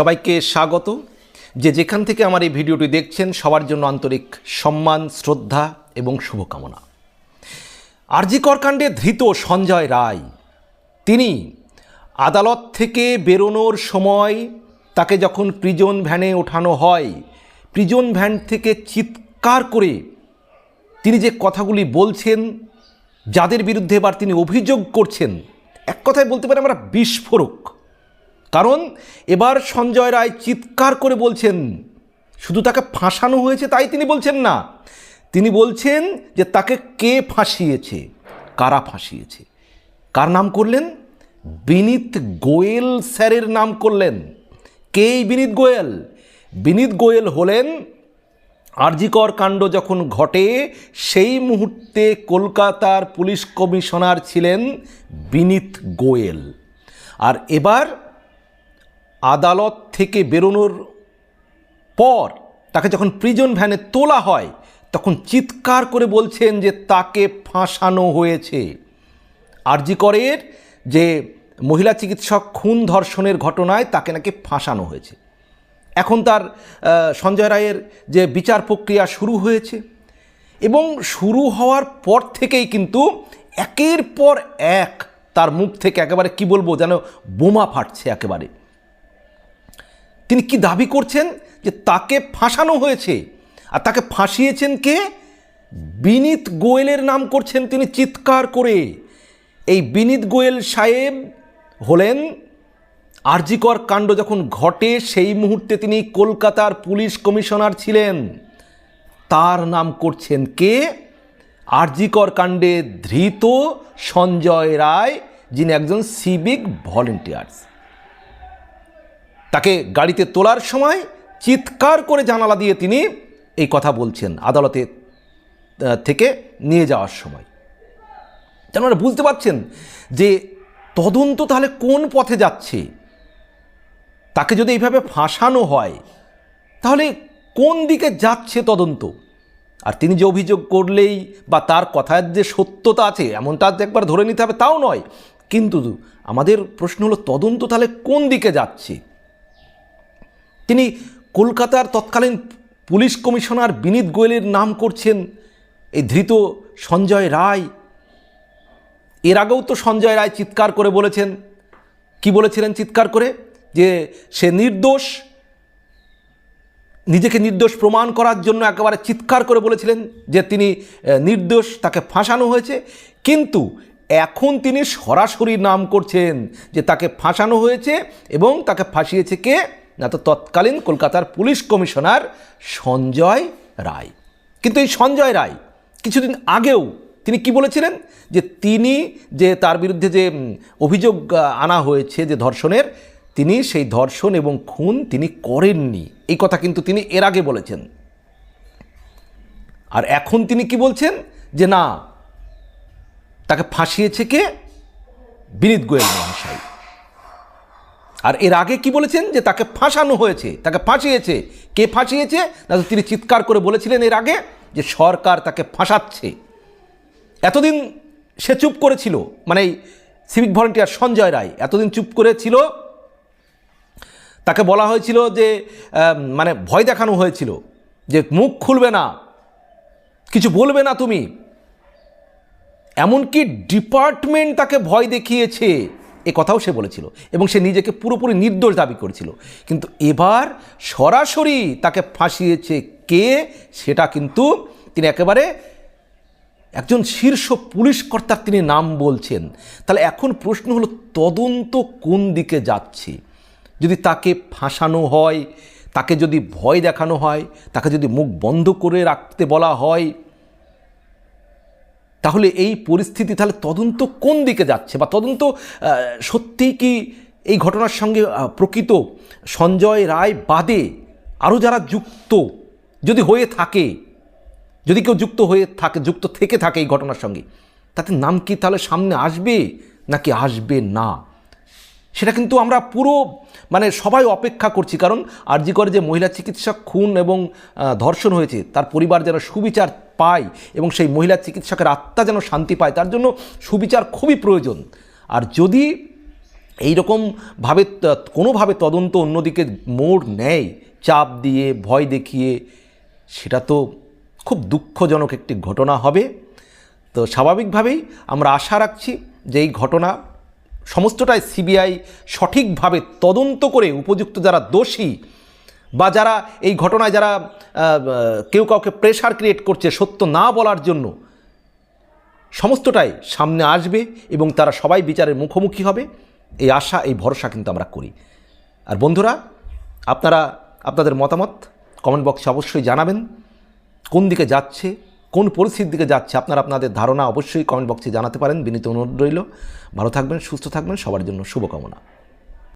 সবাইকে স্বাগত। যে যেখান থেকে আমার এই ভিডিওটি দেখছেন, সবার জন্য আন্তরিক সম্মান, শ্রদ্ধা এবং শুভকামনা। আরজিকর কাণ্ডে ধৃত সঞ্জয় রায়, তিনি আদালত থেকে বেরোনোর সময় তাকে যখন প্রিজন ভ্যানে ওঠানো হয় প্রিজন ভ্যান থেকে চিৎকার করে তিনি যে কথাগুলি বলছেন, যাদের বিরুদ্ধে এবার তিনি অভিযোগ করছেন, এক কথায় বলতে পারি আমরা বিস্ফোরক। কারণ এবার সঞ্জয় রায় চিৎকার করে বলছেন, শুধু তাকে ফাঁসানো হয়েছে তাই তিনি বলছেন না। তিনি বলছেন যে তাকে কে ফাঁসিয়েছে, কারা ফাঁসিয়েছে? কার নাম করলেন? বিনীত গোয়েল স্যারের নাম করলেন। কে বিনীত গোয়েল? বিনীত গোয়েল হলেন আরজিকর কাণ্ড যখন ঘটে, সেই মুহূর্তে কলকাতার পুলিশ কমিশনার ছিলেন বিনীত গোয়েল। আর এবার আদালত থেকে বেরোনোর পর তাকে যখন প্রিজন ভ্যানে তোলা হয়, তখন চিৎকার করে বলছেন যে তাকে ফাঁসানো হয়েছে। আরজি করের যে মহিলা চিকিৎসক খুন ধর্ষণের ঘটনায় তাকে নাকি ফাঁসানো হয়েছে। এখন তার সঞ্জয় রায়ের যে বিচার প্রক্রিয়া শুরু হয়েছে এবং শুরু হওয়ার পর থেকেই কিন্তু একের পর এক তার মুখ থেকে একেবারে কি বলব যেন বোমা ফাটছে একেবারে। তিনি কি দাবি করছেন যে তাকে ফাঁসানো হয়েছে? আর তাকে ফাঁসিয়েছেন কে? বিনীত গোয়েলের নাম করছেন তিনি চিৎকার করে। এই বিনীত গোয়েল সাহেব হলেন আরজিকর কাণ্ড যখন ঘটে, সেই মুহূর্তে তিনি কলকাতার পুলিশ কমিশনার ছিলেন। তার নাম করছেন কে? আরজিকর কাণ্ডে ধৃত সঞ্জয় রায়, যিনি একজন সিভিক ভলেন্টিয়ার্স। তাকে গাড়িতে তোলার সময় চিৎকার করে জানালা দিয়ে তিনি এই কথা বলছেন আদালতে থেকে নিয়ে যাওয়ার সময়। আপনারা বুঝতে পারছেন যে তদন্ত তাহলে কোন পথে যাচ্ছে? তাকে যদি এইভাবে ফাঁসানো হয়, তাহলে কোন দিকে যাচ্ছে তদন্ত? আর তিনি যে অভিযোগ করলেই বা তার কথার যে সত্যতা আছে, এমনটা একবার ধরে নিতে হবে, তাও নয়। কিন্তু আমাদের প্রশ্ন হলো, তদন্ত তাহলে কোন দিকে যাচ্ছে? তিনি কলকাতার তৎকালীন পুলিশ কমিশনার বিনীত গোয়েলের নাম করছেন এই ধৃত সঞ্জয় রায়। এর আগেও তো সঞ্জয় রায় চিৎকার করে বলেছেন। কি বলেছিলেন চিৎকার করে? যে সে নির্দোষ, নিজেকে নির্দোষ প্রমাণ করার জন্য একেবারে চিৎকার করে বলেছিলেন যে তিনি নির্দোষ, তাকে ফাঁসানো হয়েছে। কিন্তু এখন তিনি সরাসরি নাম করছেন যে তাকে ফাঁসানো হয়েছে এবং তাকে ফাঁসিয়েছে কে? না তো তৎকালীন কলকাতার পুলিশ কমিশনার সঞ্জয় রায়। কিন্তু এই সঞ্জয় রায় কিছুদিন আগেও তিনি কি বলেছিলেন? যে তিনি যে তার বিরুদ্ধে যে অভিযোগ আনা হয়েছে যে ধর্ষণের, তিনি সেই ধর্ষণ এবং খুন তিনি করেননি। এই কথা কিন্তু তিনি এর আগে বলেছেন। আর এখন তিনি কি বলছেন? যে না, তাকে ফাঁসিয়েছে কে? বিনীত গোয়েল মহাশয়। আর এর আগে কি বলেছেন? যে তাকে ফাঁসানো হয়েছে। তাকে ফাঁসিয়েছে। কে ফাঁসিয়েছে? না, তো তিনি চিৎকার করে বলেছিলেন এর আগে যে সরকার তাকে ফাঁসাচ্ছে। এতদিন সে চুপ করেছিল মানে সিভিক ভলেন্টিয়ার সঞ্জয় রায়, এতদিন চুপ করেছিল। তাকে বলা হয়েছিল যে মানে ভয় দেখানো হয়েছিল যে মুখ খুলবে না, কিছু বলবে না তুমি। এমনকি ডিপার্টমেন্ট তাকে ভয় দেখিয়েছে। এ কথাও সে বলেছিল এবং সে নিজেকে পুরোপুরি নির্দোষ দাবি করেছিল। কিন্তু এবার সরাসরি তাকে ফাঁসিয়েছে কে সেটা কিন্তু তিনি একেবারে একজন শীর্ষ পুলিশ কর্তার তিনি নাম বলছেন। তাহলে এখন প্রশ্ন হলো, তদন্ত কোন দিকে যাচ্ছে? যদি তাকে ফাঁসানো হয়, তাকে যদি ভয় দেখানো হয়, তাকে যদি মুখ বন্ধ করে রাখতে বলা হয় তাহলে এই পরিস্থিতি তাহলে তদন্ত কোন দিকে যাচ্ছে? বা তদন্ত সত্যিই কি এই ঘটনার সঙ্গে প্রকৃত সঞ্জয় রায় বাদে আরও যারা যুক্ত যদি হয়ে থাকে, যদি কেউ যুক্ত হয়ে থাকে, যুক্ত থেকে থাকে এই ঘটনার সঙ্গে, তাতে নাম কি তাহলে সামনে আসবে নাকি আসবে না? সেটা কিন্তু আমরা পুরো মানে সবাই অপেক্ষা করছি, কারণ আরজি করে যে মহিলা চিকিৎসক খুন এবং ধর্ষণ হয়েছে, তার পরিবার যেন সুবিচার পায় এবং সেই মহিলা চিকিৎসকের আত্মা যেন শান্তি পায়, তার জন্য সুবিচার খুবই প্রয়োজন। আর যদি এইরকমভাবে ত- কোনোভাবে তদন্ত অন্যদিকে মোড় নেয়, চাপ দিয়ে, ভয় দেখিয়ে, সেটা তো খুব দুঃখজনক একটি ঘটনা হবে। তো স্বাভাবিকভাবেই আমরা আশা রাখছি যে এই ঘটনা সমস্তটাই সিবিআই সঠিকভাবে তদন্ত করে উপযুক্ত যারা দোষী বা যারা এই ঘটনায় যারা কেউ কাউকে প্রেশার ক্রিয়েট করছে সত্য না বলার জন্য, সমস্তটাই সামনে আসবে এবং তারা সবাই বিচারের মুখোমুখি হবে। এই আশা, এই ভরসা কিন্তু আমরা করি। আর বন্ধুরা, আপনারা, আপনাদের মতামত কমেন্ট বক্সে অবশ্যই জানাবেন। কোন দিকে যাচ্ছে, কোন পরিস্থিতির দিকে যাচ্ছে, আপনারা আপনাদের ধারণা অবশ্যই কমেন্ট বক্সে জানাতে পারেন। বিনীত অনুরোধ রইল। ভালো থাকবেন, সুস্থ থাকবেন। সবার জন্য শুভকামনা।